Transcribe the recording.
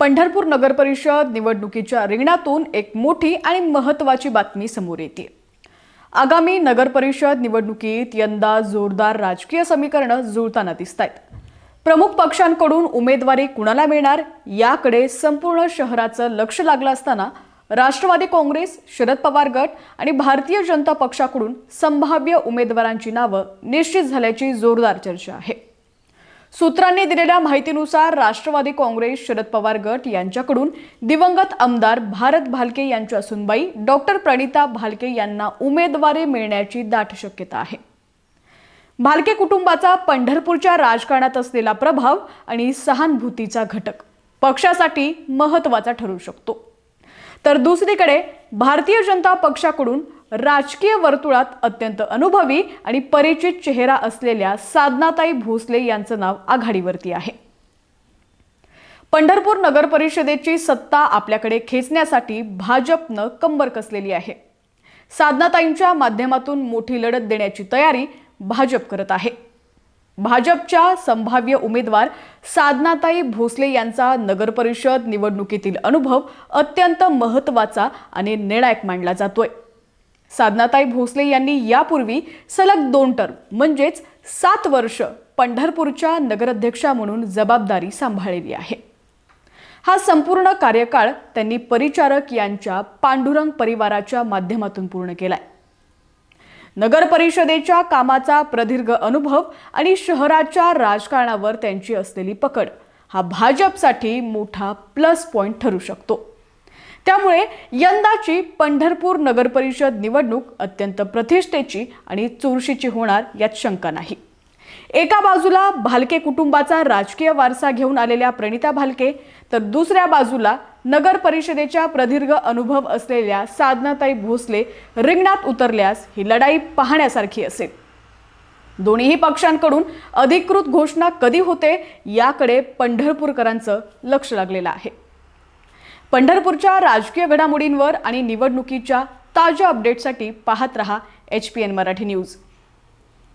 पंढरपूर नगर परिषद निवडणुकीच्या रिंगणातून एक मोठी आणि महत्त्वाची बातमी समोर येते. आगामी नगर परिषद निवडणुकीत यंदा जोरदार राजकीय समीकरणं जुळताना दिसत आहेत प्रमुख पक्षांकडून उमेदवारी कुणाला मिळणार याकडे संपूर्ण शहराचं लक्ष लागलं असताना राष्ट्रवादी काँग्रेस शरद पवार गट आणि भारतीय जनता पक्षाकडून संभाव्य उमेदवारांची नावं निश्चित झाल्याची जोरदार चर्चा आहे. सूत्रांनी दिलेल्या माहितीनुसार राष्ट्रवादी काँग्रेस शरद पवार गट यांच्याकडून दिवंगत आमदार भारत भालके यांच्या सुनबाई डॉक्टर प्रणिता भालके यांना उमेदवारी मिळण्याची दाट शक्यता आहे. भालके कुटुंबाचा पंढरपूरच्या राजकारणात असलेला प्रभाव आणि सहानुभूतीचा घटक पक्षासाठी महत्त्वाचा ठरू शकतो. तर दुसरीकडे भारतीय जनता पक्षाकडून राजकीय वर्तुळात अत्यंत अनुभवी आणि परिचित चेहरा असलेल्या साधनाताई भोसले यांचं नाव आघाडीवरती आहे. पंढरपूर नगर परिषदेची सत्ता आपल्याकडे खेचण्यासाठी भाजपनं कंबर कसलेली आहे. साधनाताईंच्या माध्यमातून मोठी लढत देण्याची तयारी भाजप करत आहे. भाजपच्या संभाव्य उमेदवार साधनाताई भोसले यांचा नगर परिषद निवडणुकीतील अनुभव अत्यंत महत्त्वाचा आणि निर्णायक मानला जातोय. साधनाताई भोसले यांनी यापूर्वी सलग दोन टर्म म्हणजेच सात वर्ष पंढरपूरच्या नगराध्यक्षा म्हणून जबाबदारी सांभाळलेली आहे. हा संपूर्ण कार्यकाळ त्यांनी परिचारक यांच्या पांडुरंग परिवाराच्या माध्यमातून पूर्ण केलाय. नगर परिषदेच्या कामाचा प्रदीर्घ अनुभव आणि शहराच्या राजकारणावर त्यांची असलेली पकड हा भाजपसाठी मोठा प्लस पॉइंट ठरू शकतो. त्यामुळे यंदाची पंढरपूर नगरपरिषद निवडणूक अत्यंत प्रतिष्ठेची आणि चुरशीची होणार यात शंका नाही. एका बाजूला भालके कुटुंबाचा राजकीय वारसा घेऊन आलेल्या प्रणिता भालके तर दुसऱ्या बाजूला नगर परिषदेच्या प्रदीर्घ अनुभव असलेल्या साधनाताई भोसले रिंगणात उतरल्यास ही लढाई पाहण्यासारखी असेल. दोन्हीही पक्षांकडून अधिकृत घोषणा कधी होते याकडे पंढरपूरकरांचं लक्ष लागलेलं आहे. पंढरपूरच्या राजकीय घडामोडींवर आणि निवडणुकीच्या ताज्या अपडेटसाठी पाहत रहा H P N Marathi news